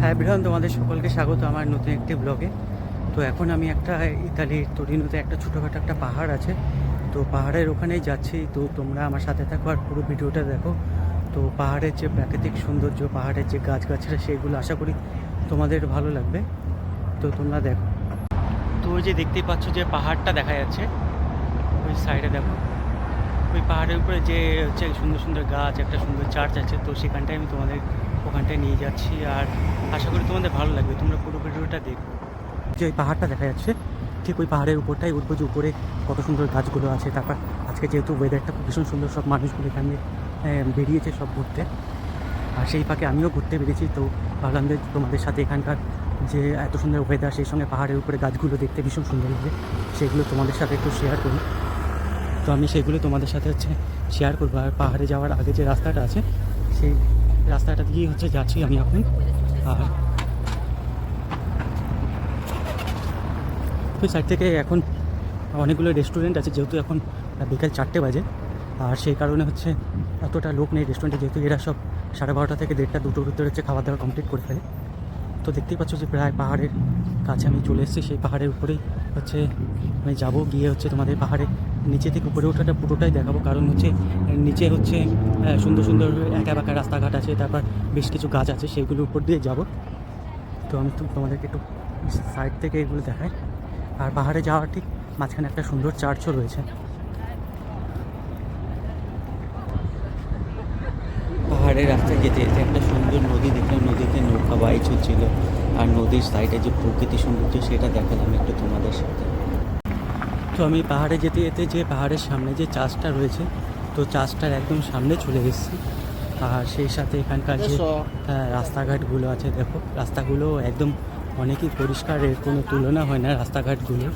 হ্যাঁ বিরাম তোমাদের সকলকে স্বাগত আমার নতুন একটি ব্লগে তো এখন আমি একটা ইতালির তরিনোতে একটা ছোটোখাটো একটা পাহাড় আছে। তো পাহাড়ের ওখানেই যাচ্ছি। তো তোমরা আমার সাথে থাকো আর পুরো ভিডিওটা দেখো। তো পাহাড়ের যে প্রাকৃতিক সৌন্দর্য, পাহাড়ের যে গাছগাছরা, সেগুলো আশা করি তোমাদের ভালো লাগবে। তো তোমরা দেখো। তো ওই যে দেখতেই পাচ্ছ যে পাহাড়টা দেখা যাচ্ছে। ওই সাইডে দেখো। ওই পাহাড়ের উপরে যে হচ্ছে সুন্দর সুন্দর গাছ, একটা সুন্দর চার্চ আছে। তো সেখানটায় আমি তোমাদের ওখানটায় নিয়ে যাচ্ছি। আর আশা করি তোমাদের ভালো লাগবে। তোমরা পুরো ভিডিওটা দেখো। যে ওই পাহাড়টা দেখা যাচ্ছে, ঠিক ওই পাহাড়ের উপরটাই উঠবো যে উপরে কত সুন্দর গাছগুলো আছে। তারপর আজকে যেহেতু ওয়েদারটা খুব ভীষণ সুন্দর, সব মানুষগুলো এখানে বেরিয়েছে সব ঘুরতে। আর সেই ফাঁকে আমিও ঘুরতে বেরিয়েছি, তো ভাবলাম যে তোমাদের সাথে এখানকার যে এত সুন্দর ওয়েদার সেই সঙ্গে পাহাড়ের উপরে গাছগুলো দেখতে ভীষণ সুন্দর লাগে, সেগুলো তোমাদের সাথে একটু শেয়ার করি তো আমি সেগুলো তোমাদের সাথে হচ্ছে শেয়ার করব। আর পাহাড়ে যাওয়ার আগে যে রাস্তাটা আছে, সেই রাস্তাটা দিয়েই হচ্ছে যাচ্ছি আমি এখন। ওই সাইড থেকে এখন অনেকগুলো রেস্টুরেন্ট আছে, যেহেতু এখন বিকেল চারটে বাজে। আর সেই কারণে হচ্ছে এতটা লোক নেই রেস্টুরেন্টে যেহেতু এরা সব সাড়ে বারোটা থেকে দেড়টা, দুটোর ভিতরে হচ্ছে খাওয়া দাওয়া কমপ্লিট করে ফেলে। তো দেখতেই পাচ্ছ যে প্রায় পাহাড়ের কাছে আমি চলে এসেছি, সেই পাহাড়ের উপরেই হচ্ছে আমি যাব, গিয়ে হচ্ছে তোমাদের পাহাড়ের নিচে থেকে উপরে ওঠাটা পুরোটাই দেখাবো। কারণ হচ্ছে নিচে হচ্ছে সুন্দর সুন্দর একা বাঁকা রাস্তাঘাট আছে, তারপর বেশ কিছু গাছ আছে সেইগুলোর উপর দিয়ে যাব। তো আমি তো তোমাদেরকে একটু সাইড থেকে এগুলো দেখাই। আর পাহাড়ে যাওয়ার ঠিক মাঝখানে একটা সুন্দর চার্চও রয়েছে। পাহাড়ের রাস্তায় যেতে যেতে একটা সুন্দর নদী দেখলাম, নদীতে নৌকা বাইচ হচ্ছিল। আর নদীর সাইডে যে প্রকৃতি সৌন্দর্য সেটা দেখালাম একটু তোমাদের সাথে। তো আমি পাহাড়ে যেতে যেতে যে পাহাড়ের সামনে যে চাষটা রয়েছে তো চাষটার একদম সামনে চলে এসেছি। আর সেই সাথে এখানকার যে রাস্তাঘাটগুলো আছে দেখো রাস্তাগুলো একদম অনেকই পরিষ্কার এর কোনো তুলনা হয় না রাস্তাঘাটগুলো।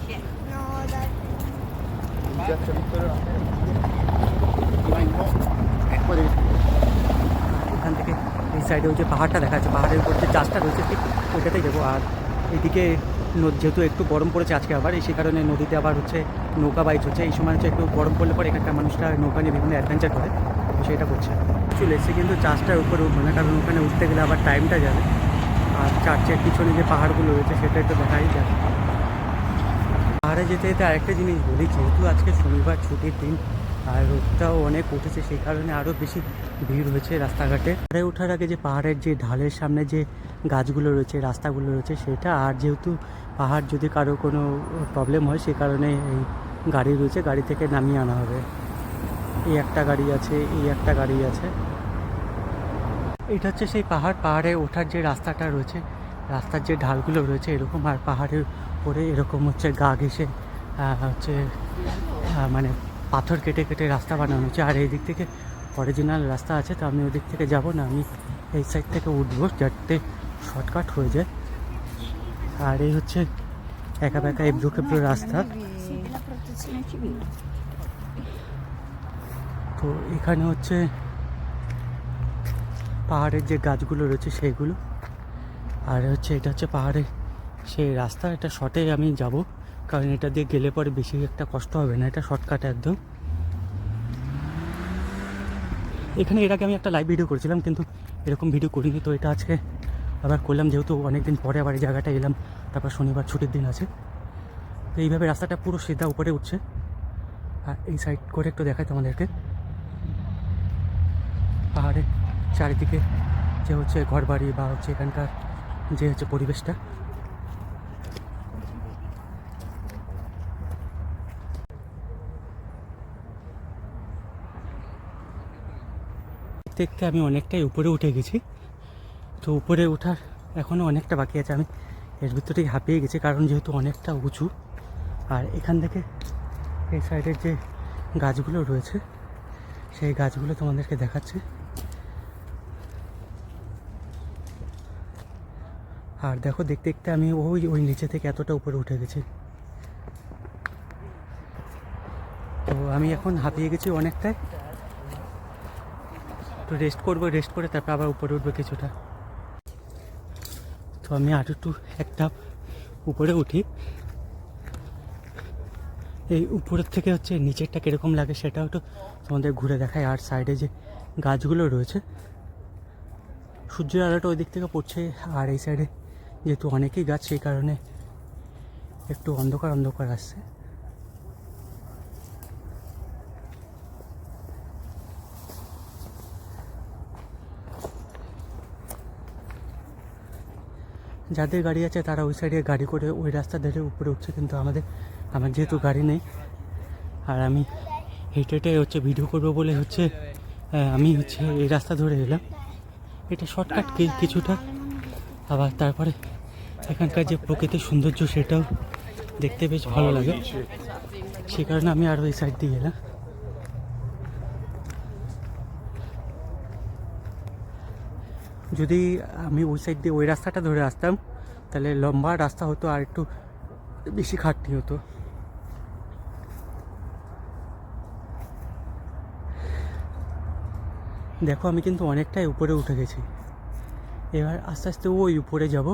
এখান থেকে এই সাইডে ওই যে পাহাড়টা দেখা যাচ্ছে পাহাড়ের উপর যে চাষটা রয়েছে ঠিক ওইটাতেই যাব। আর এদিকে যেহেতু একটু গরম পড়েছে আজকে আবার, এই সেই কারণে নদীতে আবার হচ্ছে নৌকা বাইচ হচ্ছে এই সময় হচ্ছে একটু গরম পড়লে পরে এখানকার মানুষরা নৌকা নিয়ে বিভিন্ন অ্যাডভেঞ্চার করে। সেটা করছে। চলে এসে কিন্তু চাষটার উপরে উঠবে না কারণ ওখানে উঠতে গেলে আবার টাইমটা যাবে। আর চার্চের পিছনে যে পাহাড়গুলো রয়েছে সেটা একটু দেখাই যাবে পাহাড়ে যেতে যেতে আরেকটা জিনিস বলি, যেহেতু আজকে শনিবার ছুটির দিন আর রোদটাও অনেক উঠেছে, সেই কারণে আরও বেশি ভিড় হয়েছে রাস্তাঘাটে। পাহাড়ে ওঠার আগে যে পাহাড়ের যে ঢালের সামনে যে গাছগুলো রয়েছে, রাস্তাগুলো রয়েছে, সেটা আর যেহেতু পাহাড় যদি কারও কোনো প্রবলেম হয় সেই কারণে এই গাড়ি রয়েছে, গাড়ি থেকে নামিয়ে আনা হবে। এই একটা গাড়ি আছে, এই একটা গাড়ি আছে। এটা হচ্ছে সেই পাহাড়, পাহাড়ে ওঠার যে রাস্তাটা রয়েছে, রাস্তার যে ঢালগুলো রয়েছে এরকম, আর পাহাড়ের উপরে এরকম হচ্ছে গা ঘেসে হচ্ছে মানে পাথর কেটে কেটে রাস্তা বানানো হচ্ছে। আর এই দিক থেকে অরিজিনাল রাস্তা আছে, তো আমি ওই দিক থেকে যাব না, আমি এই সাইড থেকে উঠবো যাতে শর্টকাট হয়ে যায়। আর এই হচ্ছে একা বেঁকা এবড়ো খেবড়ো রাস্তা. তো এখানে হচ্ছে পাহাড়ের যে গাছগুলো রয়েছে সেইগুলো আর হচ্ছে এটা হচ্ছে পাহাড়ের সেই রাস্তা, এটা শর্টে আমি যাব। কারণ এটা দিয়ে গেলে পরে বেশি একটা কষ্ট হবে না, এটা শর্টকাট একদম। এখানে এর আগে আমি একটা লাইভ ভিডিও করেছিলাম, কিন্তু এরকম ভিডিও করিনি, তো এটা আজকে আবার করলাম, যেহেতু অনেক দিন পরে আবার এই জায়গাটা এলাম, তারপর শনিবার ছুটির দিন আছে। তো এইভাবে রাস্তাটা পুরো সিধা উপরে উঠছে। আর এই সাইড করে একটু দেখাই তোমাদেরকে। পাহাড়ের চারিদিকে যে হচ্ছে ঘরবাড়ি বা হচ্ছে এখানকার যে হচ্ছে পরিবেশটা দেখতে আমি অনেকটাই উপরে উঠে গেছি। তো উপরে ওঠার এখনও অনেকটা বাকি আছে। আমি এর ভিতরেই হাঁপিয়ে গেছি, কারণ যেহেতু অনেকটা উঁচু। আর এখান থেকে এই সাইডের যে গাছগুলো রয়েছে, সেই গাছগুলো তোমাদেরকে দেখাচ্ছে। আর দেখো, দেখতে দেখতে আমি ওই ওই নিচে থেকে এতটা উপরে উঠে গেছি। তো আমি এখন হাঁপিয়ে গেছি অনেকটাই। তো রেস্ট করব রেস্ট করে তারপর আবার উপরে উঠবো কিছুটা। তো আমি আর একটু একটা উপরে উঠি। এই উপরের থেকে হচ্ছে নিচেরটা কীরকম লাগে সেটাও একটু তোমাদের ঘুরে দেখায় আর সাইডে যে গাছগুলো রয়েছে, সূর্যের আলোটা ওই দিক থেকে পড়ছে। আর এই সাইডে যেহেতু অনেকেই গাছ, সেই কারণে একটু অন্ধকার অন্ধকার আসছে। যাদের গাড়ি আছে তারা ওই সাইডে গাড়ি করে ওই রাস্তা ধরে উপরে উঠছে, কিন্তু আমাদের, আমার যেহেতু গাড়ি নেই, আর আমি হেঁটে হেঁটে হচ্ছে ভিডিও করব বলে হচ্ছে আমি হচ্ছে এই রাস্তা ধরে এলাম। এটা শর্টকাট কিছুটা। আবার তারপরে এখানকার যে প্রকৃতির সৌন্দর্য সেটাও দেখতে বেশ ভালো লাগে। সে কারণে আমি আরও এই সাইড দিয়ে এলাম। যদি আমি ওই সাইড দিয়ে ওই রাস্তাটা ধরে আসতাম, তাহলে লম্বা রাস্তা হতো আর একটু বেশি খাটনি হতো। দেখো, আমি কিন্তু অনেকটাই উপরে উঠে গেছি। এবার আস্তে আস্তে ওই উপরে যাব।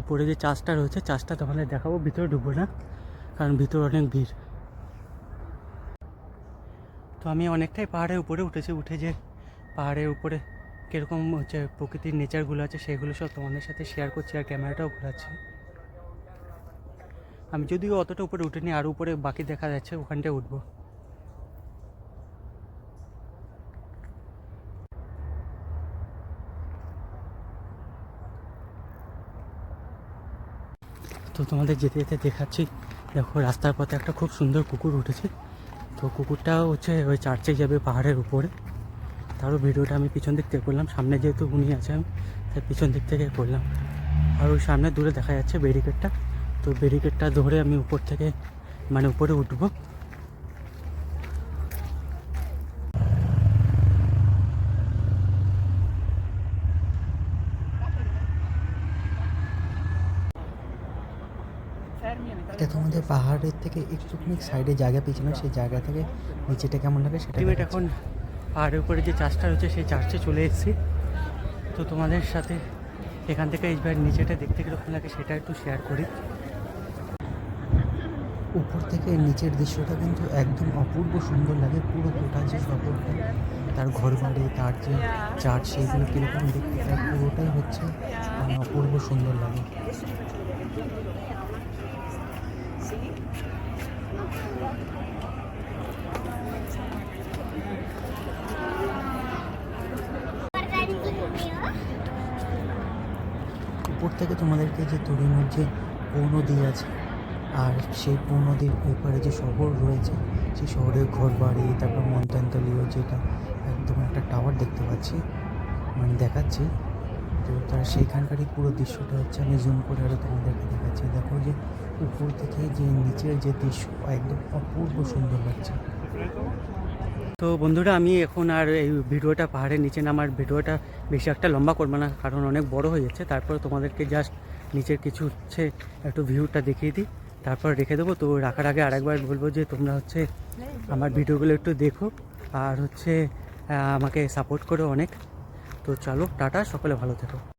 উপরে যে চাষটা রয়েছে, চাষটা তোমাদের দেখাবো, ভিতরে ঢুকবো না, কারণ ভিতরে অনেক ভিড়। তো আমি অনেকটাই পাহাড়ের উপরে উঠেছি, উঠে যে পাহাড়ের উপরে কীরকম হচ্ছে প্রকৃতির নেচারগুলো আছে সেগুলো সব তোমাদের সাথে শেয়ার করছি আর ক্যামেরাটাও ঘোরাচ্ছি। আমি যদিও অতটা উপরে উঠিনি, আর উপরে বাকি দেখা যাচ্ছে, ওখানটায় উঠবো। তো তোমাদের যেতে যেতে দেখাচ্ছি, দেখো রাস্তার পথে একটা খুব সুন্দর কুকুর উঠেছে। তো কুকুরটাও হচ্ছে ওই চার্চে যাবে পাহাড়ের উপরে। তারও ভিডিওটা আমি পিছন দিক থেকে করলাম। সামনে যেহেতু উনি আছেন তাই পিছন দিক থেকে করলাম। আর ওই সামনে দূরে দেখা যাচ্ছে ব্যারিকেডটা তো ব্যারিকেডটা ধরে আমি উপর থেকে মানে উপরে উঠবো। এটা তোমাদের পাহাড়ের থেকে একটুখানি সাইডে জায়গা পেয়েছিলাম সেই জায়গা থেকে নিচেটা কেমন লাগে সেটা এখন। পাহাড়ের উপরে যে চার্চটা রয়েছে সেই চার্চে চলে এসেছি। তো তোমাদের সাথে এখান থেকে এইবার নিচেটা দেখতে কীরকম লাগে সেটা একটু শেয়ার করি। উপর থেকে নিচের দৃশ্যটা কিন্তু একদম অপূর্ব সুন্দর লাগে, পুরো গোটা যে শহরটা, তার ঘর বাড়ি তার যে চার্চ, সেইগুলো কীরকম দেখতে তার পুরোটাই হচ্ছে মানে অপূর্ব সুন্দর লাগে। উপর থেকে তোমাদেরকে যে তরুণের যে পৌ নদী আছে, আর সেই নদীর ওপারে যে শহর রয়েছে, সেই শহরের ঘর বাড়ি তারপর মন্তান্তলীয় যেটা একদম একটা টাওয়ার দেখতে পাচ্ছি মানে দেখাচ্ছি। তো তার সেইখানকারই পুরো দৃশ্যটা হচ্ছে, আমি জুম করে আরও তোমাদেরকে দেখাচ্ছি। দেখো যে উপর থেকে যে নিচের যে দৃশ্য, একদম অপূর্ব সুন্দর লাগছে। তো বন্ধুরা, আমি এখন আর এই ভিডিওটা পাহাড়ের নিচে নামার ভিডিওটা বেশি একটা লম্বা করব না, কারণ অনেক বড় হয়ে যাচ্ছে। তারপর তোমাদেরকে জাস্ট নিচের কিছু হচ্ছে একটু ভিউটা দেখিয়ে দিই। তারপর রেখে দেবো। তো রাখার আগে আরেকবার বলব যে, তোমরা হচ্ছে আমার ভিডিওগুলো একটু দেখো আর হচ্ছে আমাকে সাপোর্ট করো অনেক। তো চলো, টাটা, সকলে ভালো থেকো।